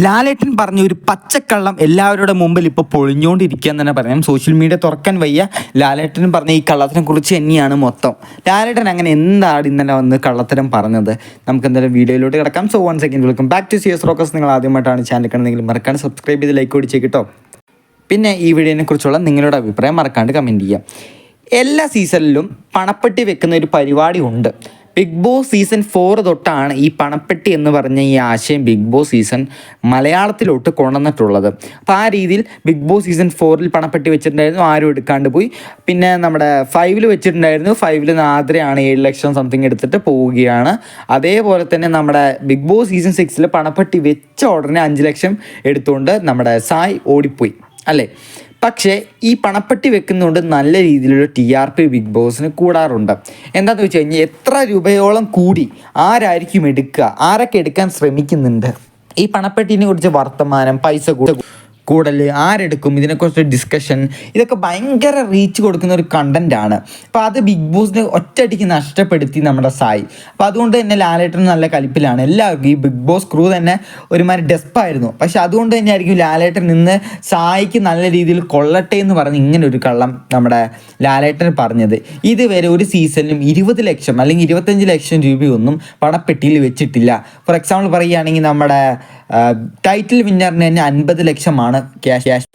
ലാലേട്ടൻ പറഞ്ഞ ഒരു പച്ചക്കള്ളം എല്ലാവരുടെ മുമ്പിൽ ഇപ്പോൾ പൊളിഞ്ഞുകൊണ്ടിരിക്കുക എന്ന് തന്നെ പറയാം. സോഷ്യൽ മീഡിയ തുറക്കാൻ വയ്യ. ലാലേട്ടൻ പറഞ്ഞ ഈ കള്ളത്തിനെ കുറിച്ച് തന്നെയാണ് മൊത്തം. ലാലേട്ടൻ അങ്ങനെ എന്താണ് ഇന്നലെ വന്ന് കള്ളത്തരം പറഞ്ഞത്? നമുക്ക് എന്തായാലും വീഡിയോയിലോട്ട് കിടക്കാം. So one second welcome back to C S rockers നിങ്ങൾ ആദ്യമായിട്ടാണ് ചാനൽ കണ്ടെങ്കിൽ മറക്കാൻ സബ്സ്ക്രൈബ് ചെയ്ത് ലൈക്ക് കൂടി കേട്ടോ. പിന്നെ ഈ വീഡിയോനെ കുറിച്ചുള്ള നിങ്ങളുടെ അഭിപ്രായം മറക്കാണ്ട് കമന്റ് ചെയ്യാം എല്ലാ സീസണിലും പണപ്പെട്ടി വെക്കുന്ന ഒരു പരിപാടി ഉണ്ട്. ബിഗ് ബോസ് സീസൺ ഫോർ തൊട്ടാണ് ഈ പണപ്പെട്ടി എന്ന് പറഞ്ഞ ഈ ആശയം ബിഗ് ബോസ് സീസൺ മലയാളത്തിലോട്ട് കൊണ്ടുവന്നിട്ടുള്ളത്. അപ്പോൾ ആ രീതിയിൽ ബിഗ് ബോസ് സീസൺ ഫോറിൽ പണപ്പെട്ടി വെച്ചിട്ടുണ്ടായിരുന്നു ആരും എടുക്കാണ്ട് പോയി. പിന്നെ നമ്മുടെ ഫൈവിൽ വെച്ചിട്ടുണ്ടായിരുന്നു ഫൈവിൽ നാദ്രയാണ് ഏഴ് ലക്ഷം സംതിങ് എടുത്തിട്ട് പോവുകയാണ്. അതേപോലെ തന്നെ നമ്മുടെ ബിഗ് ബോസ് സീസൺ സിക്സിൽ പണപ്പെട്ടി വെച്ച ഉടനെ അഞ്ച് ലക്ഷം എടുത്തുകൊണ്ട് നമ്മുടെ സായ് ഓടിപ്പോയി അല്ലേ? പക്ഷേ ഈ പണപ്പെട്ടി വെക്കുന്നതുകൊണ്ട് നല്ല രീതിയിലുള്ള ടി ആർ പി ബിഗ് ബോസിന് കൂടാറുണ്ട്. എന്താണെന്ന് വെച്ച് കഴിഞ്ഞാൽ എത്ര രൂപയോളം കൂടി ആരായിരിക്കും എടുക്കുക ആരൊക്കെ എടുക്കാൻ ശ്രമിക്കുന്നുണ്ട്? ഈ പണപ്പെട്ടിനെ കുറിച്ച് വർത്തമാനം പൈസ കൂടെ കൂടൽ ആരെടുക്കും? ഇതിനെക്കുറിച്ച് ഡിസ്കഷൻ ഇതൊക്കെ ഭയങ്കര റീച്ച് കൊടുക്കുന്ന ഒരു കണ്ടന്റ് ആണ്. അപ്പോൾ അത് ബിഗ് ബോസിനെ ഒറ്റയടിക്ക് നഷ്ടപ്പെടുത്തി നമ്മുടെ സായി. അപ്പോൾ അതുകൊണ്ട് തന്നെ ലാലേട്ടൻ നല്ല കലിപ്പിലാണ്. എല്ലാവർക്കും ഈ ബിഗ് ബോസ് ക്രൂ തന്നെ ഒരുമാതിരി ഡെസ്പായിരുന്നു പക്ഷെ അതുകൊണ്ട് തന്നെ ആയിരിക്കും ലാലേട്ടൻ നിന്ന് സായിക്ക് നല്ല രീതിയിൽ കൊള്ളട്ടെ എന്ന് പറഞ്ഞ് ഇങ്ങനെ ഒരു കള്ളം നമ്മുടെ ലാലേട്ടൻ പറഞ്ഞത്. ഇതുവരെ ഒരു സീസണിലും ഇരുപത് ലക്ഷം അല്ലെങ്കിൽ ഇരുപത്തഞ്ച് ലക്ഷം രൂപയൊന്നും പണപ്പെട്ടിയിൽ വെച്ചിട്ടില്ല. ഫോർ എക്സാമ്പിൾ പറയുകയാണെങ്കിൽ നമ്മുടെ ടൈറ്റിൽ വിന്നറിന് തന്നെ അൻപത് ലക്ഷമാണ് ക്യാഷ് ക്യാഷ്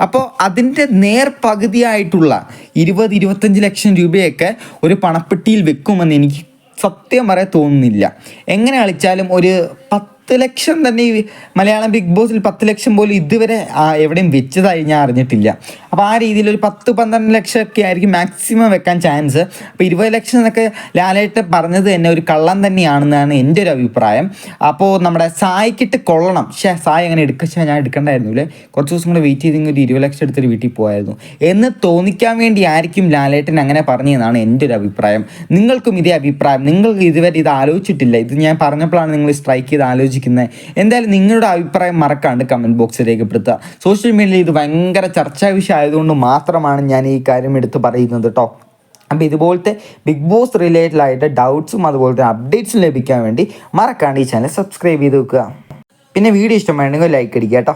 അപ്പോൾ അതിന്റെ നേർ പകുതിയായിട്ടുള്ള ഇരുപത് ഇരുപത്തഞ്ച് ലക്ഷം രൂപയൊക്കെ ഒരു പണപ്പെട്ടിയിൽ വെക്കുമെന്ന് എനിക്ക് സത്യം പറയാൻ തോന്നുന്നില്ല. എങ്ങനെ കളിച്ചാലും ഒരു പത്ത് ലക്ഷം തന്നെ ഈ മലയാളം ബിഗ് ബോസിൽ പത്ത് ലക്ഷം പോലും ഇതുവരെ എവിടെയും വെച്ചതായി ഞാൻ അറിഞ്ഞിട്ടില്ല. അപ്പോൾ ആ രീതിയിൽ ഒരു പത്ത് പന്ത്രണ്ട് ലക്ഷം ഒക്കെ ആയിരിക്കും മാക്സിമം വെക്കാൻ ചാൻസ്. അപ്പോൾ ഇരുപത് ലക്ഷം എന്നൊക്കെ ലാലേട്ട് പറഞ്ഞത് തന്നെ ഒരു കള്ളം തന്നെയാണെന്നാണ് എന്റെ ഒരു അഭിപ്രായം. അപ്പോൾ നമ്മുടെ സായിക്കിട്ട് കൊള്ളണം. പക്ഷേ സായി അങ്ങനെ എടുക്കുക ഞാൻ എടുക്കണ്ടായിരുന്നു അല്ലേ? കുറച്ച് ദിവസം കൂടെ വെയിറ്റ് ചെയ്തെങ്കിൽ ഒരു ഇരുപത് ലക്ഷം എടുത്തൊരു വീട്ടിൽ പോയായിരുന്നു എന്ന് തോന്നിക്കാൻ വേണ്ടി ആയിരിക്കും ലാലേട്ടൻ അങ്ങനെ പറഞ്ഞതെന്നാണ് എന്റെ ഒരു അഭിപ്രായം. നിങ്ങൾക്കും ഇതേ അഭിപ്രായം. നിങ്ങൾ ഇതുവരെ ഇത് ആലോചിച്ചിട്ടില്ല. ഇത് ഞാൻ പറഞ്ഞപ്പോഴാണ് നിങ്ങൾ സ്ട്രൈക്ക് ചെയ്ത് ആലോചിക്കുന്നത് എന്തായാലും നിങ്ങളുടെ അഭിപ്രായം മറക്കാണ്ട് കമന്റ് ബോക്സിൽ രേഖപ്പെടുത്തുക. സോഷ്യൽ മീഡിയയിൽ ഇത് ഭയങ്കര ചർച്ചാ വിഷയം ആയതുകൊണ്ട് മാത്രമാണ് ഞാൻ ഈ കാര്യം എടുത്ത് പറയുന്നത് കേട്ടോ അപ്പോൾ ഇതുപോലത്തെ ബിഗ് ബോസ് റിലേറ്റഡ് ആയിട്ട് ഡൗട്ട്സും അതുപോലത്തെ അപ്ഡേറ്റ്സും ലഭിക്കാൻ വേണ്ടി മറക്കാണ്ട് ഈ ചാനൽ സബ്സ്ക്രൈബ് ചെയ്ത് വെക്കുക. പിന്നെ വീഡിയോ ഇഷ്ടമായിട്ടുണ്ടെങ്കിൽ ലൈക്ക് അടിക്കുക കേട്ടോ